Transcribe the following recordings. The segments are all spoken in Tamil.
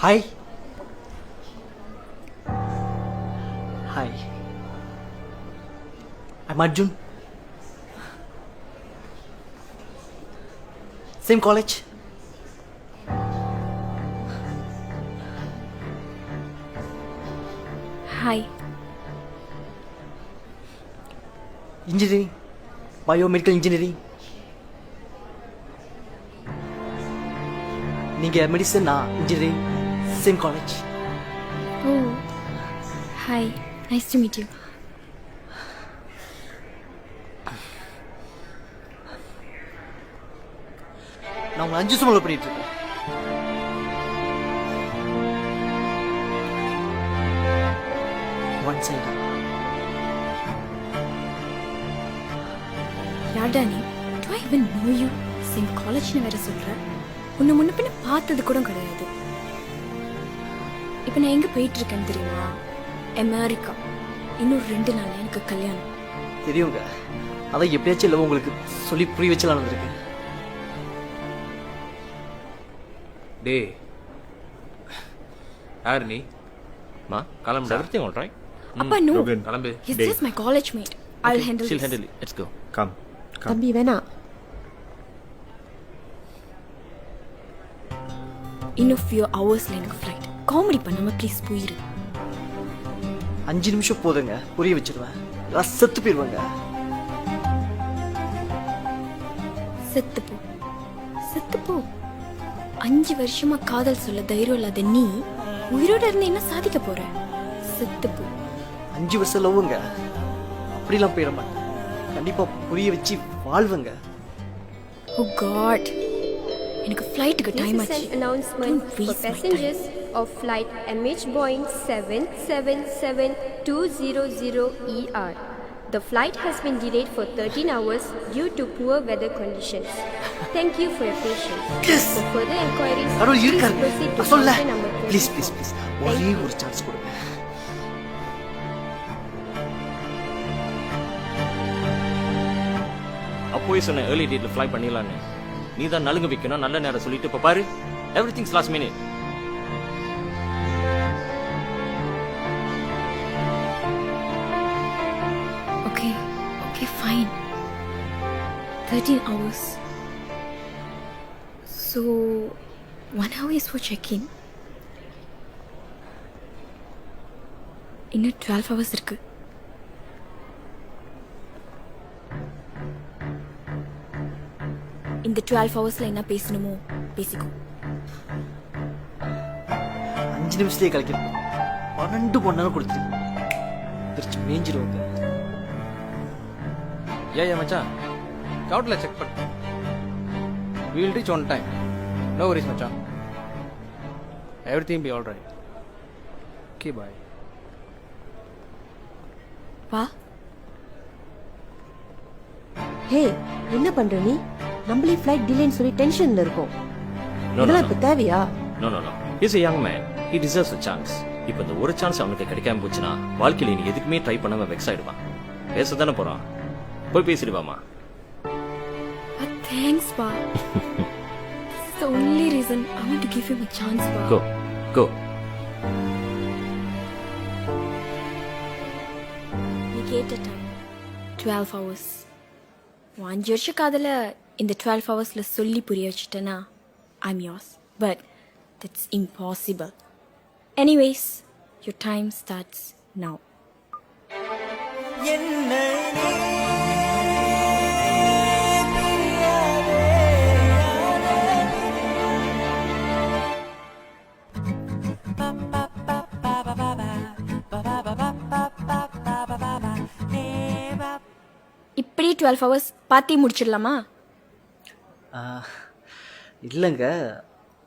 Hi hi I'm Arjun same college hi engineering biomedical engineering நீங்கள் மெடிசன் நான் engineering same college oh hi nice to meet you நான் உங்களை அஞ்சு சுமலை பண்ணிட்டு இருக்கேன். ஒன் சைடா யார்டா நீ? Do I even know you? Same காலேஜ்னு வேற சொல்ற. உன்னை முன்ன பின்ன பார்த்தது கூட கிடையாது. இப்போ நான் எங்க போயிட்டு இருக்கேன்னு தெரியுமா? அமெரிக்கா. இன்னும் ரெண்டு நாள் எனக்கு கல்யாணம். தெரியுங்க. அதான் எப்படியாச்சும் இல்லை உங்களுக்கு சொல்லி புரிய வச்சலாம் வந்திருக்கு டே யார் நீ? மா? Everything all right? அப்பா நோ Logan. கிளம்பு. Is my college mate I will handle it. Let's go. Come come தம்பி வேணாம் இன்னும் ஃபியூ ஹவர்ஸ்ல எனக்கு ஃப்ளைட் காமெடி பண்ணாம ப்ளீஸ் போயிரு. அஞ்சு நிமிஷம் போதுங்க. புரிய வச்சிருவேன். நான் செத்து போயிடுவேங்க செத்து போ. செத்து போ. அஞ்சு வருஷமா காதல் சொல்ல தைரியம் இல்லாத நீ உயிரோட இருந்து என்ன சாதிக்க போற? செத்து போ. அஞ்சு வருஷம் லவ்வுங்க. அப்படிலாம் போயிட மாட்டேன். கண்டிப்பா புரிய வச்சு வாழ்வுங்க. ஓ காட் எனக்கு ஃப்ளைட்டுக்கு டைம் ஆச்சு. An announcement Don't of flight MH Boeing 777200ER. E The flight has been delayed for 13 hours due to poor weather conditions. Thank you for your patience. Yes. For further inquiries, please இருக்காரு proceed to சொல்ல counter number please 24. Please please ஒரே ஒரு சான்ஸ் கொடுங்க அப்போவே சொன்னேன் ஏர்லி டேட்ல ஃப்ளை பண்ணிடலான்னு நீ தான் நலுங்க வைக்கணும் நல்ல நேரம் சொல்லிட்டு இப்போ பாரு every things last minute 13 hours. So, one hour is for check-in. இன்னும் டுவெல் ஹவர்ஸ் இருக்கு. இந்த டுவெல் ஹவர்ஸ்ல என்ன பேசணுமோ பேசிக்கோ. அஞ்சு நிமிஷத்துலயே கலைக்கிறோம் பன்னெண்டு மணி நேரம் மேஞ்சிருவாங்க ஏன் மச்சான். கவுட்ல செக் பண்ண we'll reach on time no worries மச்சான். Everything be all right okay bye வா. ஹே என்ன பண்ற நீ? நம்மளே ஃப்ளைட் டிலேன்னு சொல்லி டென்ஷன்ல இருக்கோம். இதெல்லாம். இப்ப தேவையா? No no no is a young man. He deserves a chance. இப்போ இந்த ஒரு சான்ஸ் அவனுக்கு கிடைக்காம போச்சுன்னா வாழ்க்கையில நீ எதுக்குமே ட்ரை பண்ணாம வெக்ஸ் ஆயிடுவான். பேச தானே போறான். போய் பேசிடுவாமா thanks, Pa. this is the only reason I want to give him a chance, Pa. கோ கோ நீ கேட்ட டைம் டுவெல் ஹவர்ஸ் அஞ்சு வருஷ காதல இந்த டுவெல் ஹவர்ஸ்ல சொல்லி புரிய வச்சுட்டேன்னா I'm yours but that's impossible anyways your time starts now இப்படி டுவெல் ஹவர்ஸ் பார்த்தி முடிச்சிடலாமா இல்லைங்க.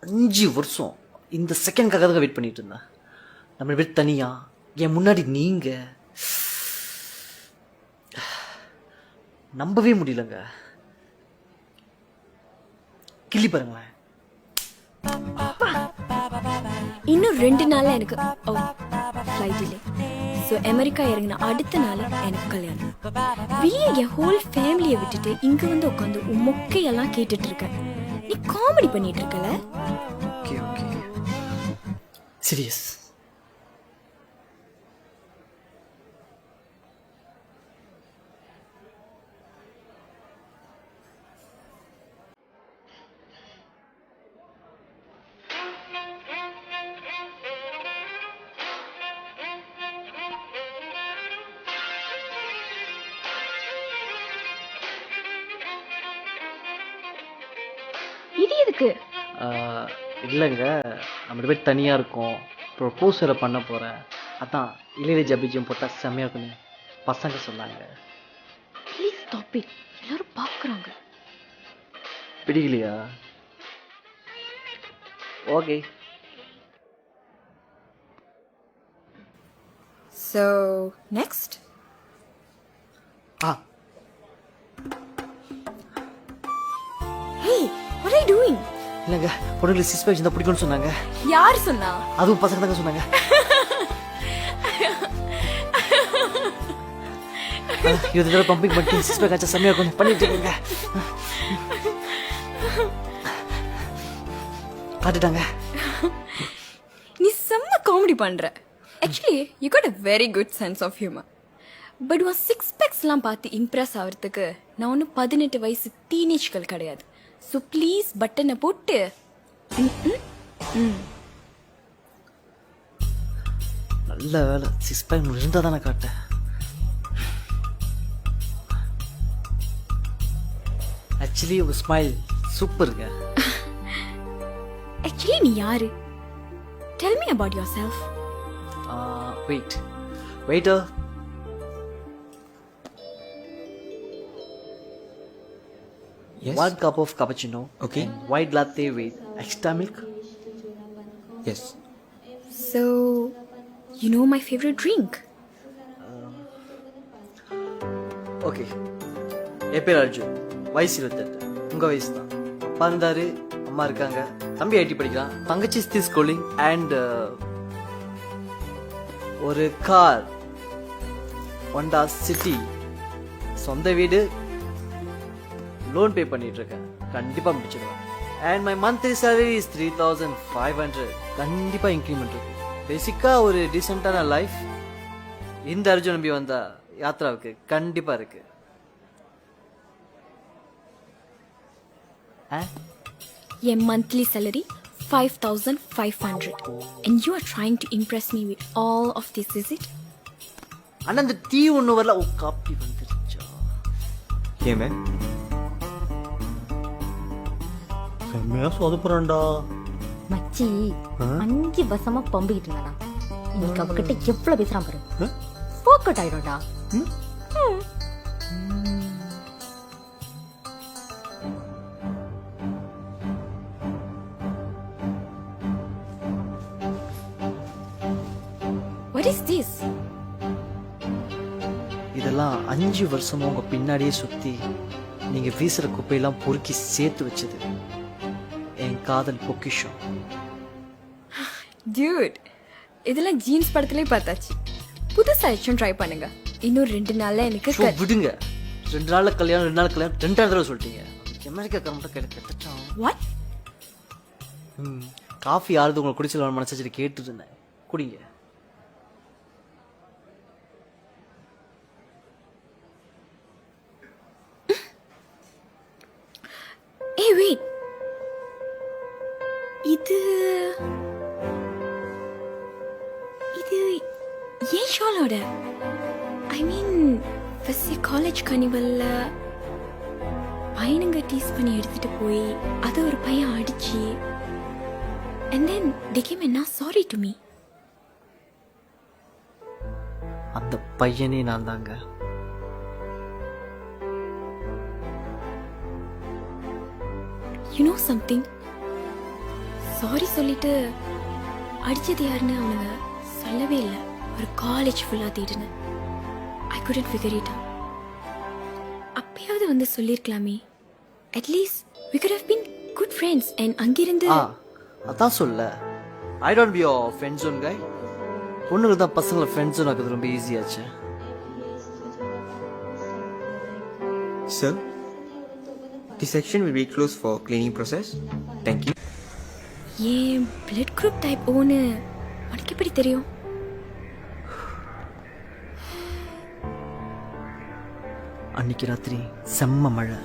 அஞ்சு வருஷம். இந்த செகண்ட்காக தான் வெயிட் பண்ணிட்டு இருந்தேன். நம்ம பேர் தனியா? என் முன்னாடி நீங்க? நம்பவே முடியலங்க. கிள்ளி பாருங்களேன். இன்னும் ரெண்டு நாள்ல எனக்கு oh flight delay so America இறங்கின அடுத்த நாள் எனக்கு கல்யாணம். வீண் என் ஹோல் ஃபேமிலியை விட்டுட்டு இங்க வந்து உட்காந்து உன் மொக்கையெல்லாம் கேட்டுட்டு இருக்கேன் நீ காமெடி பண்ணிட்டு இருக்கல ஓகே ஓகே சீரியஸ் நம்ம ரெண்டு பேர் தனியாக இருக்கோம். ப்ரொப்போஸ் வேறு பண்ண போகிறேன் அதான் இளையராஜா பிஜிஎம் போட்டால் செம்மையாக இருக்குன்னு பசங்க சொன்னாங்க. ப்ளீஸ் ஸ்டாப் இட் எல்லாரும் பார்க்குறாங்க பிடிக்கலையா? Okay so next ah. Hey what are you doing? இல்லைங்க பொண்ணுங்களுக்கு சிக்ஸ் பேக்ஸ் இருந்தால் பிடிக்கும்னு சொன்னாங்க. யார் சொன்னா? அதுவும் பசங்க தாங்க சொன்னாங்க இருபது தடவை பம்பிங் பண்ணி சிக்ஸ் பேக் ஆச்சா செம்மையாக இருக்கும் பண்ணிட்டு இருக்கேங்க. காட்டுட்டாங்க. நீ செம்ம காமெடி பண்ற. Actually you got a very good sense of humour but உன் சிக்ஸ் பேக்ஸ்லாம் பார்த்து இம்ப்ரெஸ் ஆகிறதுக்கு நான் ஒன்றும் பதினெட்டு வயசு டீனேஜ்கள் கிடையாது. ஸோ ப்ளீஸ் பட்டனை போட்டு நல்ல வேலை. சிக்ஸ் பேக் இருந்தால் தானே காட்டேன். ஆக்சுவலி ஒரு ஸ்மைல் சூப்பருங்க ஆக்சுவலி நீ யாரு? Tell me about yourself wait waiter Yes. One cup of cappuccino. Okay. And white latte with extra milk. Yes. So you know my favourite drink okay என் பேர் அர்ஜுன் வயசு இருபத்தெட்டு உங்கள் வயசு தான் அப்பா இருந்தாரு அம்மா இருக்காங்க தம்பி ஐடி படிக்கிறான் தங்கச்சி ஸ்டில் ஸ்கூலிங் அண்ட் ஒரு கார் ஒண்டா சிட்டி சொந்த வீடு லோன் பே பண்ணிட்டு இருக்கேன் கண்டிப்பாக முடிச்சிடுவேன். And my monthly salary is three thousand five hundred கண்டிப்பாக இன்க்ரிமெண்ட் இருக்கு பேசிக்காக ஒரு டீசெண்டான லைஃப் இந்த அர்ஜுன் நம்பி வந்தா யாத்ராவுக்கு கண்டிப்பா இருக்கு? என் monthly salary five thousand five hundred and you are trying to impress me with all of this is it அண்ணா இந்த டீ ஒண்ணு வரல. ஓ காப்பி வந்துருச்சா? ஏன் செம்மையா சொதப்புறான்டா. மச்சி அஞ்சு வருஷமா பம்பிக்கிட்டு இருந்தானா. இன்னைக்கு அவகிட்ட எவ்வளவு பேசுறான் பாரு. போக்கட் ஆயிடும்டா. வாட் இஸ் திஸ் இதெல்லாம் அஞ்சு வருஷமா உங்க பின்னாடியே சுத்தி நீங்க வீசுற குப்பையெல்லாம் பொறுக்கி சேர்த்து வச்சது. காதல் பொக்கிஷம். டியூட் இதெல்லாம் ஜீன்ஸ் படத்துலயே பார்த்தாச்சு. புதுசா ஏச்சும் ட்ரை பண்ணுங்க. இன்னும் ரெண்டு நாள்ல எனக்கு க- விடுங்க. ரெண்டு நாள்ல கல்யாணம் ரெண்டு நாள் கல்யாணம் ரெண்டாயிரம் தடவை சொல்லிட்டீங்க. அமெரிக்கா கரண்ட் கேட்டு கெட்டுட்டான் What? ம் காஃபி ஆறுது உங்களை குடிச்சல மனசு வச்சுட்டு இருந்தேன் குடிங்க. ஏய் வெயிட் இது இது ஏன் ஷாலோட ஐ மீன் ஃபர்ஸ்ட் காலேஜ் கனிவல்ல பையனுங்க டீஸ் பண்ணி எடுத்துட்டு போய் அதை ஒரு பையன் அடிச்சு and then came and now sorry to me. அந்த பையனே நான் தாங்க. யூ நோ சம்திங் சாரி சொல்லிட்டு அடிச்சது யாருன்னு அவனுங்க சொல்லவே இல்லை. ஒரு காலேஜ் ஃபுல்லாக தேடினேன். ஐ figure it out. அப்பயாவது வந்து சொல்லியிருக்கலாமே at least we could have been good friends and அங்கிருந்து ஆ அதான் சொல்ல. I don't be your friend zone guy பொண்ணுங்க தான் பசங்களை ஃப்ரெண்ட் ஜோன் ஆக்குறது ரொம்ப ஈஸியாச்சு Sir, the section will be closed for cleaning process. Thank you. ஏன் பிளட் குரூப் டைப் ஓன்னு எப்படி தெரியும்? அன்னைக்கு ராத்திரி செம்ம மழை.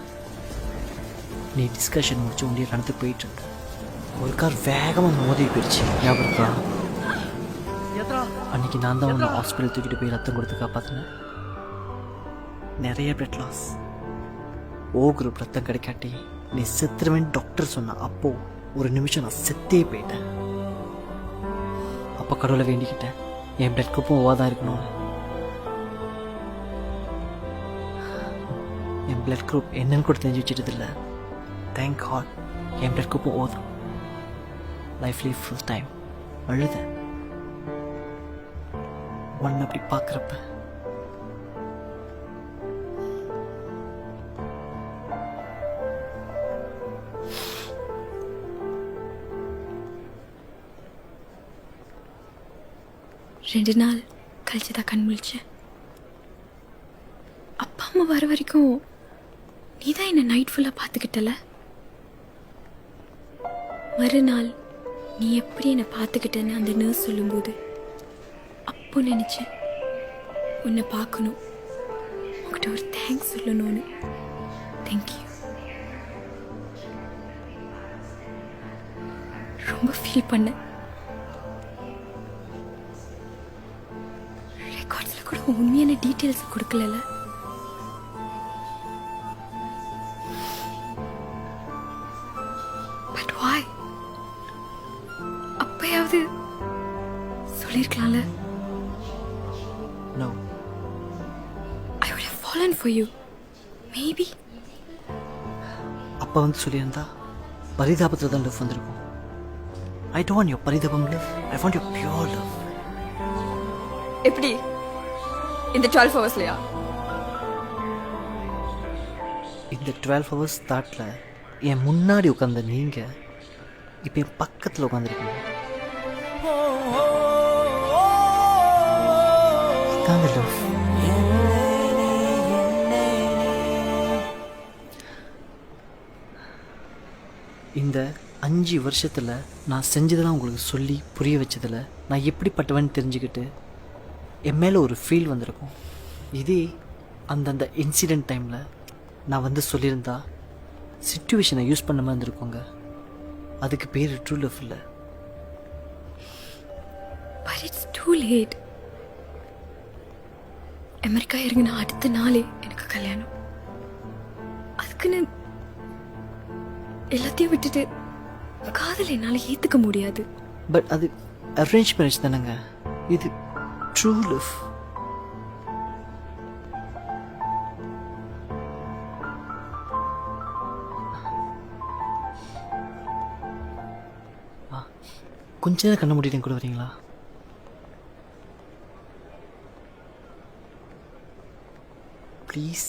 நீ டிஸ்கஷன் முடிச்சு உண்டிய நடந்து போயிட்டு இருந்த. ஒரு கார் வேகமாக மோதி போயிடுச்சு ஞாபகம் அன்னைக்கு நான் தான் உன்னை ஹாஸ்பிட்டல் தூக்கிட்டு போய் ரத்தம் கொடுத்து காப்பாற்றினேன் நிறைய பிளட் லாஸ் ஓ குரூப் ரத்தம் கிடைக்காட்டி நீ செத்துருவேன் டாக்டர் சொன்ன அப்போ. ஒரு நிமிஷம் நான் செத்தே போயிட்டேன். அப்போ கடவுளை வேண்டிக்கிட்டேன். என் பிளட் குரூப்பும் ஓவா தான் இருக்கணும் என் பிளட் குரூப் என்னன்னு கூட தெரிஞ்சு வச்சுட்டு இல்லை. தேங்க் ஹாட் என் பிளட் குரூப்பும் ஓதும் லைஃப்லி ஃபுல் டைம் அழுத ஒன்று அப்படி பார்க்குறப்ப ரெண்டு நாள் கழிச்சு தான் கண் முழிச்சேன் அப்பா அம்மா வர வரைக்கும் நீ தான் என்னை நைட் ஃபுல்லாக பார்த்துக்கிட்டல? மறுநாள் நீ எப்படி என்னை பார்த்துக்கிட்டேன்னு அந்த நர்ஸ் சொல்லும்போது அப்போ நினச்சேன் உன்னை பார்க்கணும். உங்ககிட்ட ஒரு தேங்க்ஸ் சொல்லணும்னு. தேங்க்யூ ரொம்ப ஃபீல் பண்ணேன். உண்மையான டீட்டெயில்ஸ் கொடுக்கலல? பட் வாய் அப்பயாவது சொல்லியிருக்கலாம்ல no I would have fallen for you. Maybe அப்பா வந்து சொல்லியிருந்தா பரிதாபத்தில் தான் லவ் வந்திருக்கும். ஐ டோன்ட் யோர் பரிதாபம் love I want your pure love எப்படி? இந்த டுவெல் ஹவர்ஸ்லையா இந்த டுவெல் ஹவர்ஸ் தாட்டில் என் முன்னாடி உட்காந்த நீங்கள் இப்போ என் பக்கத்தில் உட்காந்துருக்கீங்க இந்த அஞ்சு வருஷத்தில் நான் செஞ்சதெல்லாம் உங்களுக்கு சொல்லி புரிய வச்சதில் நான் எப்படிப்பட்டவன் தெரிஞ்சுக்கிட்டு என் மேலே ஒரு ஃபீல் வந்திருக்கும். இதே அந்தந்த இன்சிடெண்ட் டைமில் நான் வந்து சொல்லியிருந்தா சுச்சுவேஷனை யூஸ் பண்ணாமல் இருந்திருக்கோங்க. அதுக்கு பேர் ட்ரூ லவ் இல்லை. But it's too late America இறங்கின அடுத்த நாளே எனக்கு கல்யாணம். அதுக்குன்னு எல்லாத்தையும் விட்டுட்டு காதல் என்னால் ஏற்றுக்க முடியாது. பட் அது அரேஞ்ச் மேரேஜ் தானேங்க. இது ட்ரூ love கொஞ்ச நேரம் கண்ண முடியும் கூட வரீங்களா? ப்ளீஸ்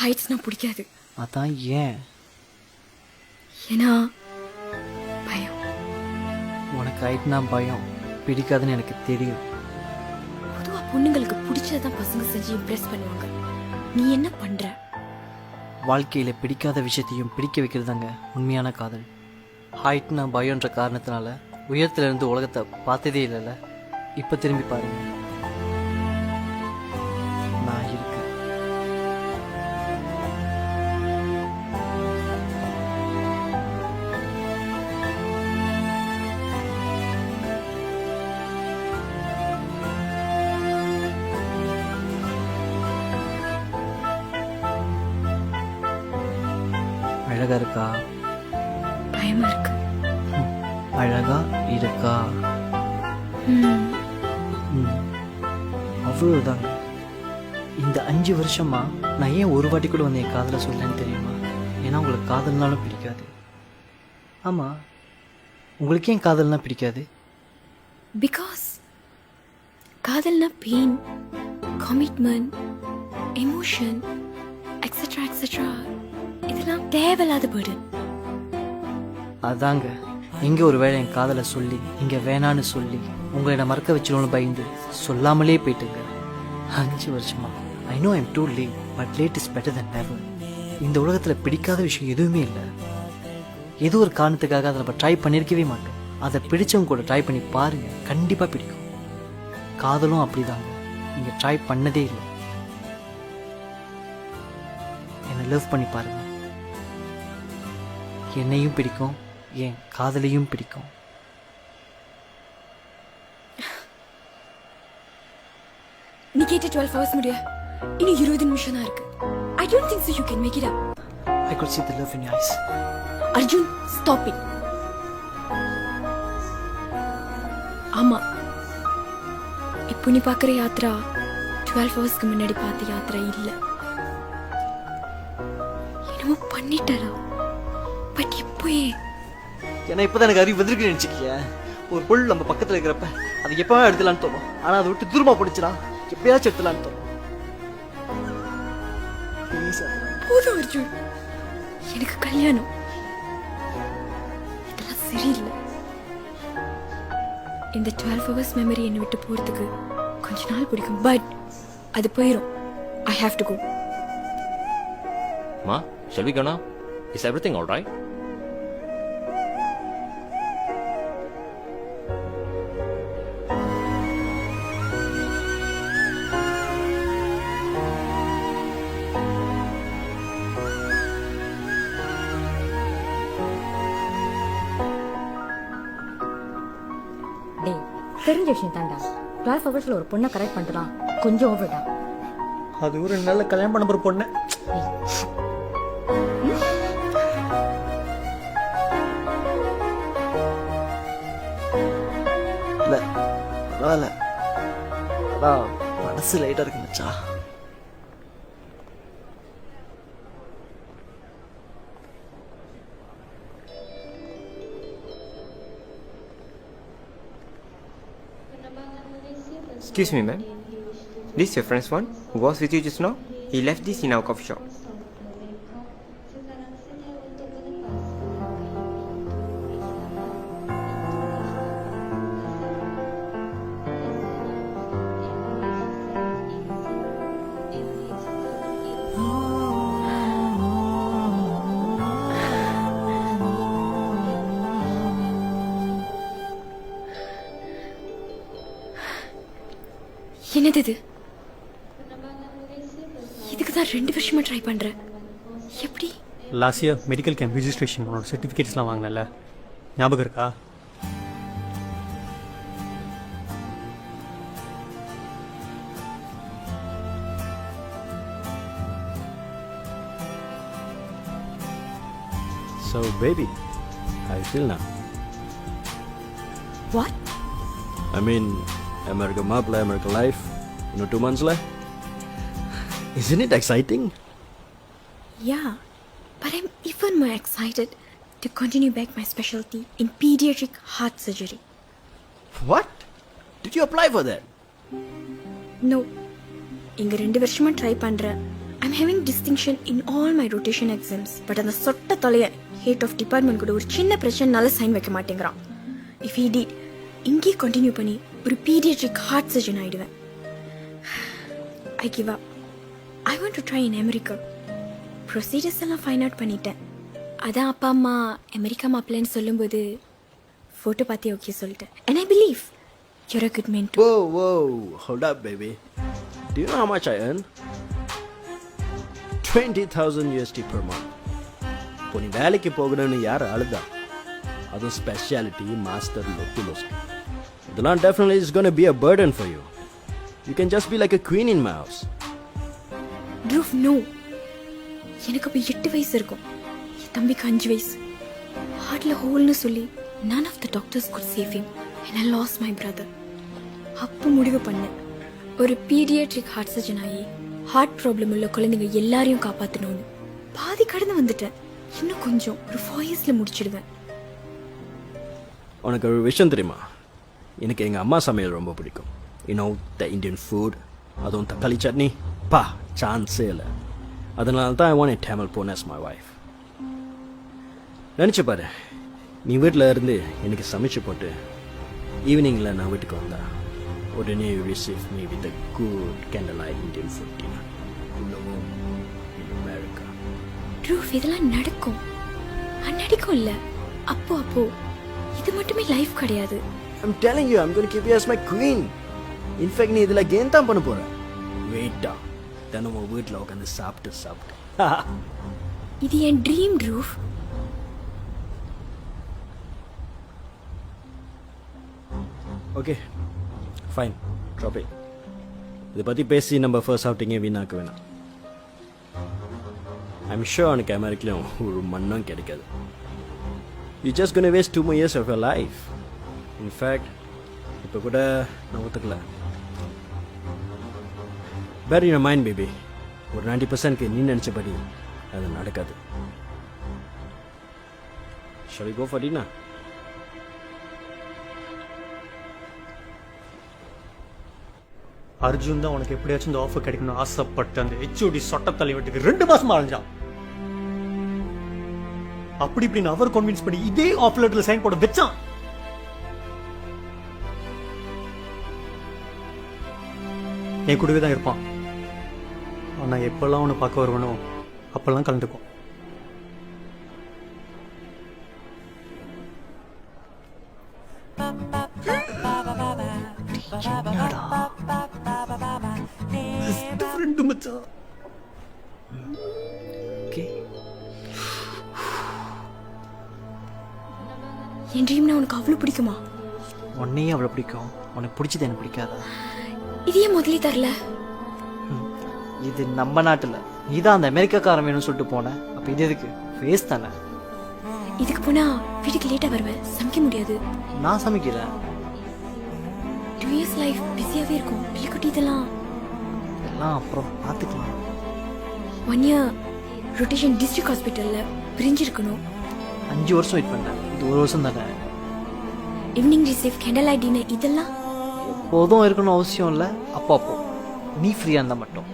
எனக்கு ஹைட்ஸ்னா பிடிக்காது. அதான் ஏன்? ஏன்னா பயம். உனக்கு ஆயிட்டுனா பயம். பிடிக்காதுன்னு எனக்கு தெரியும். பொதுவாக பொண்ணுங்களுக்கு பிடிச்சதான் பசங்க செஞ்சு இம்ப்ரெஸ் பண்ணுவாங்க. நீ என்ன பண்ற? வாழ்க்கையில் பிடிக்காத விஷயத்தையும் பிடிக்க வைக்கிறதாங்க உண்மையான காதல். ஹைட்னா பயம்ன்ற காரணத்தினால உயரத்துல இருந்து உலகத்தை பார்த்ததே இல்லைல்ல? இப்போ திரும்பி பாருங்க. அழகா இருக்கா? பயமா இருக்கு. அழகா இருக்கா. அவ்வளவுதாங்க இந்த அஞ்சு வருஷமா நான் ஏன் ஒரு வாட்டி கூட வந்து என் காதலை சொல்லலன்னு தெரியுமா? ஏன்னா உங்களுக்கு காதல்னாலும் பிடிக்காது. ஆமா உங்களுக்கு ஏன் காதல்னா பிடிக்காது? பிகாஸ் காதல்னா pain commitment emotion etcetera etcetera இதெல்லாம் தேவையில்லாத போடு அதாங்க இங்க ஒரு வேளை என் காதலை சொல்லி இங்க வேணான்னு சொல்லி உங்களை நான் மறக்க வச்சிடணும்னு பயந்து சொல்லாமலே போயிட்டுங்க. அஞ்சு வருஷமா. I know I'm too late but late is better than never இந்த உலகத்தில் பிடிக்காத விஷயம் எதுவுமே இல்லை. ஏதோ ஒரு காரணத்துக்காக அதை நம்ம ட்ரை பண்ணியிருக்கவே மாட்டோம். அதை பிடிச்சவங்க கூட ட்ரை பண்ணி பாருங்க கண்டிப்பாக பிடிக்கும். காதலும் அப்படிதாங்க. நீங்கள் ட்ரை பண்ணதே இல்லை. என்னை லவ் பண்ணி பாருங்க. என்னையும் பிடிக்கும் என் காதலையும் பிடிக்கும். நீ கேட்ட டுவெல் ஹவர்ஸ் முடிய இன்னும் இருபது நிமிஷம் தான் இருக்கு. I don't think you can make it up. I could see the love in your eyes. Arjun stop it ஆமா. இப்போ நீ பார்க்குற யாத்ரா டுவெல் ஹவர்ஸ்க்கு முன்னாடி பார்த்த யாத்ரா இல்ல. என்னமோ பண்ணிட்டடா. இப்போ ஏன் ஏன்னா இப்பதான் எனக்கு அறிவு வந்திருக்கு நினைச்சுக்கிய ஒரு பொருள் நம்ம பக்கத்துல இருக்கிறப்ப அது எப்பவே எடுத்துலான்னு தோணும். ஆனா அதை விட்டு தூரமா போடுச்சுனா எப்பயாச்சும் எடுத்துலான்னு தோணும். போதும் அர்ஜுன். எனக்கு கல்யாணம். இதெல்லாம் சரியில்லை. இந்த டுவெல் ஹவர்ஸ் மெமரி என்னை விட்டு போறதுக்கு கொஞ்ச நாள் பிடிக்கும். பட் அது போயிடும் I have to go Ma, shall we go now? Is everything all தெரிஞ்ச விஷயம் தாண்டா டுவெல் ஹவர்ஸ்ல ஒரு பொண்ணை கரெக்ட் பண்ணிட்டுலாம் கொஞ்சம் ஓவர் தான் அது ஒரு நல்ல கல்யாணம் பண்ண போற பொண்ணு. இல்ல பரவாயில்ல. அதான் மனசு லைட்டா இருக்கு மச்சா Excuse me, ma'am. This your friend's one who was with you just now? He left this in our coffee shop. என்னது இது? இதுக்கு தான் ரெண்டு வருஷமா ட்ரை பண்றேன் எப்படி? Last year medical camp registration உன்னோட சர்டிஃபிகேட்ஸ்லாம் வாங்கினல ஞாபகம் இருக்கா? So, baby, how you feel now? What I mean, America Mapla, America Life. Two months left. Isn't it exciting? Yeah, but I'm even more excited to continue back my specialty in pediatric heart surgery. What? Did you apply for that? No, இங்க ரெண்டு வருஷமா ட்ரை பண்றேன் I'm having distinction in all my rotation exams but அந்த சொட்ட தொலைய ஹேட் ஆஃப் டிபார்ட்மெண்ட் கூட ஒரு சின்ன பிரச்சனைனால சைன் வைக்க மாட்டேங்கிறான் இஃப் ஹி டிட் இங்கே கண்டினியூ பண்ணி ஒரு பீடியட்ரிக் ஹார்ட் சர்ஜன் ஆயிடுவேன் I give up I want to try in America procedures எல்லாம் ஃபைன் அவுட் பண்ணிட்டேன். அதான் அப்பா அம்மா அமெரிக்கா மாப்பிள்ளைன்னு சொல்லும்போது ஃபோட்டோ பார்த்து ஓகே சொல்லிட்டேன். And I believe you're a good men to oh whoa, hold up, baby. Do you know how much earn? 20,000 USD per month. இப்போ நீ வேலைக்கு போகணும்னு யார் அழுதா? அதுவும் ஸ்பெஷாலிட்டி மாஸ்டர் லொக்குலோஸ்ட் இதெல்லாம் definitely is gonna be a burden for you You can just be like a queen in my house. Truth no எனக்கு அப்போ எட்டு வயசு இருக்கும். என் தம்பிக்கு அஞ்சு வயசு. ஹார்ட்ல ஹோல்னு சொல்லி none of the doctors could save him and I lost my brother அப்போ முடிவு பண்ணேன். ஒரு பீடியாட்ரிக் ஹார்ட் சர்ஜன் ஆகி ஹார்ட் ப்ராப்ளம் உள்ள குழந்தைங்க எல்லாரையும் காப்பாற்றணும்னு பாதி கடந்து வந்துட்டேன். இன்னும் கொஞ்சம் ஒரு ஃபைவ் இயர்ஸில் முடிச்சிடுவேன். உனக்கு ஒரு விஷயம் தெரியுமா? எனக்கு எங்கள் அம்மா சமையல் ரொம்ப பிடிக்கும். யூனோ த இந்தியன் ஃபுட் அதுவும் தக்காளி சட்னி. பா சான்ஸே இல்லை. அதனால தான் ஐ வாண்ட் டேமல் போன் as மை ஒய்ஃப் நினச்சி பாரு. நீ வீட்டில் இருந்து எனக்கு சமைச்சு போட்டு ஈவினிங்கில் நான் வீட்டுக்கு வந்தா உடனே you receive me with a good candle I Indian food dinner இன்னமும் இன் அமெரிக்கா ட்ரூஃப் இதெல்லாம் நடக்கும். நடிக்கும் இல்ல. அப்போ அப்போ. இது மட்டுமே லைஃப் கிடையாது. I'm telling you, I'm going to keep you as my queen. Fact, நீ இதில் கேம் தான் பண்ண போற. வெயிட்டா தினமும் வீட்டில் உட்காந்து சாப்பிட்டு சாப்பிட்டு. இது என் dream truth okay fine drop இதை பற்றி பேசி நம்ம ஃபர்ஸ்ட் அவுட்டிங்கே வீணாக்க வேணாம். ஐம் ஷூர் உனக்கு அமெரிக்கிலும் ஒரு மண்ணும் கிடைக்காது. You just gonna waste two years of your life in fact இப்போ கூட நான் ஒத்துக்கல. பேர் யூ மைண்ட் பேபி ஒரு நைன்டி பர்சன்ட்க்கு நீ நினச்சபடி அது நடக்காது. ஷவி கோ ஃபார் டின்னா அர்ஜுன் தான் உனக்கு எப்படியாச்சும் இந்த ஆஃபர் கிடைக்கணும்னு ஆசைப்பட்டு அந்த ஹெச்ஓடி சொட்ட தலைவட்டுக்கு ரெண்டு மாசமா அழிஞ்சான் அப்படி இப்படின்னு அவர் கன்வின்ஸ் பண்ணி இதே ஆஃபர் லெட்டர்ல சைன் போட வச்சான். என் கூடவே தான் இருப்பான். ஆனா எப்பெல்லாம் அவனை பார்க்க வருவனோ அப்பெல்லாம் கலந்துக்கும் என் ட்ரீம்னா உனக்கு அவ்வளவு பிடிக்குமா? உன்னையும் அவ்வளோ பிடிக்கும். உனக்கு பிடிச்சது எனக்கு பிடிக்காதா? இது ஏன் முதலே தரல? இது நம்ம நாட்டில். நீ தான் அந்த அமெரிக்காக்காரன் வேணும்னு சொல்லிட்டு போனேன். அப்போ இது எதுக்கு? ஃபேஸ் தானே. இதுக்கு போனா வீட்டுக்கு லேட்டா வருவேன் சமைக்க முடியாது. நான் சமைக்கிறேன் டூ இயர்ஸ் லைஃப் பிஸியாவே இருக்கும். பிள்ளைக்குட்டி இதெல்லாம். எல்லாம் அப்புறம் பார்த்துக்கலாம் ஒன் இயர் ரொட்டேஷன் டிஸ்ட்ரிக்ட் ஹாஸ்பிட்டல்ல பிரிஞ்சிருக்கணும். அஞ்சு வருஷம் வெயிட் பண்ணேன். இது ஒரு வருஷம் தானே. Evening receive candle light dinner இதெல்லாம்? எப்போதும் இருக்கணும் அவசியம் இல்லை. அப்போ அப்போ நீ ஃப்ரீயாக இருந்தால் மட்டும்.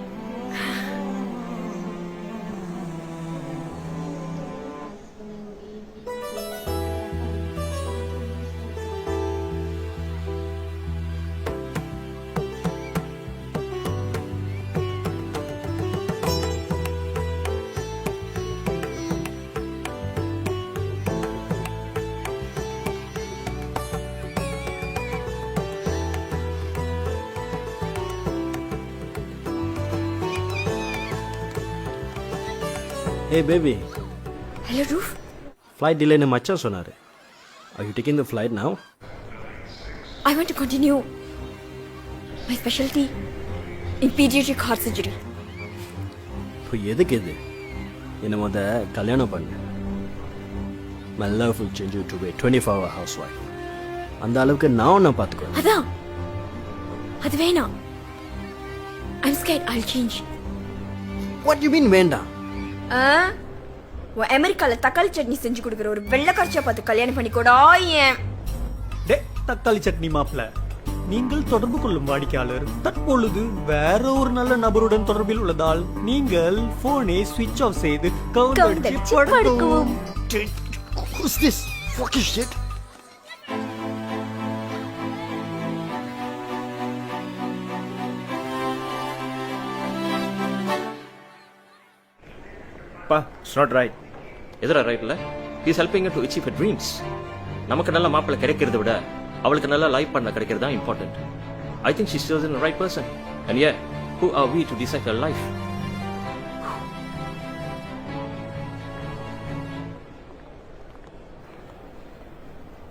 பேபி ஹலோ ரூஃப் ஃப்ளைட் டிலேன்னு மச்சான் சொன்னார். I you taking the flight now I want to continue my speciality in paediatric heart surgery இப்போ எதுக்கு இது? என்னை முத கல்யாணம் பண்ணு. My love will change you to be a 24 hour housewife அந்த அளவுக்கு நான் உன்னை பார்த்துக்கணும். அதான். அது வேணாம். I'm scared I change what you mean வேண்டாம்? அமெரிக்கால தக்காளி சட்னி செஞ்சு கொடுக்குற ஒரு வெள்ளைக்காட்சியை பார்த்து கல்யாணம் பண்ணிக்கூடா ஏன்? டே தக்காளி சட்னி மாப்பிள. நீங்கள் தொடர்பு கொள்ளும் வாடிக்கையாளர். தற்பொழுது வேற ஒரு நல்ல நபருடன் தொடர்பில் உள்ளதால் நீங்கள் போனை சுவிட்ச் ஆஃப் செய்து கவுண்டடிச்சு கவுண்டடிச்சு படுக்கவும். Who's this? Fucking shit. Pa, it's not right. எதிரா ரைட்ல is helping to achieve her dreams நமக்கு நல்ல மாப்பிள்ளை கிடைக்கிறத விட அவளுக்கு நல்ல லைஃப் பண்ண கிடைக்கிறது தான் important I think she stills in right person and a who are we to decide her life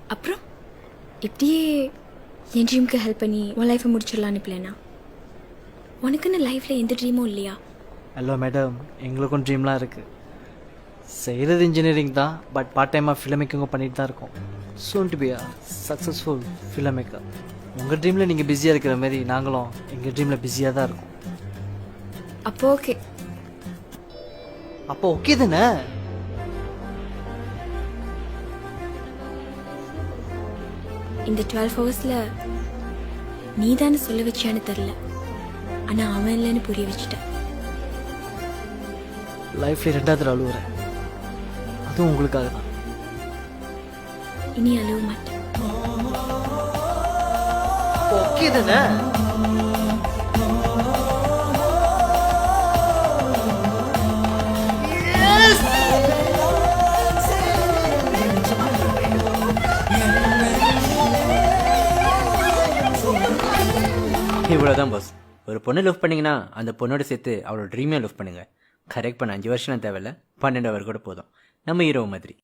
அப்புறம்? இப்படியே என் ட்ரீம்க்கு ஹெல்ப் பண்ணி உன் லைஃப்பை முடிச்சிடலான்னு பிளானா உனக்குன்னு லைஃப்ல எந்த ட்ரீமும் இல்லையா? ஹலோ மேடம் எங்களுக்கும் ட்ரீம்லாம் இருக்குது செய்கிறது இன்ஜினியரிங் தான் பட் பார்ட் டைமாக ஃபிலிம் மேக்கிங்கும் பண்ணிட்டு தான் இருக்கோம். Soon to be a successful film maker உங்கள் ட்ரீமில் நீங்கள் பிஸியாக இருக்கிற மாதிரி நாங்களும் எங்கள் ட்ரீமில் பிஸியாக தான் இருக்கோம். அப்போ ஓகே அப்போ ஓகே தானே? இந்த டுவெல் ஹவர்ஸில் நீ தானே சொல்ல வச்சியான்னு தெரில ஆனா அவன் இல்லைன்னு புரிய வச்சுட்டேன். லைஃப்ல ரெண்டாவது அழுவுறேன் அதுவும் உங்களுக்காக தான். இனி அழுவ மாட்டேன். ஓகே தானே? இவ்வளோதான் பாஸ் ஒரு பொண்ணை லவ் பண்ணீங்கன்னா அந்த பொண்ணோட சேர்த்து அவளோட ட்ரீமே லவ் பண்ணுங்க. கரெக்ட் பண்ண அஞ்சு வருஷம் தேவையில்ல. பன்னெண்டு அவர் கூட போதும். நம்ம ஹீரோ மாதிரி.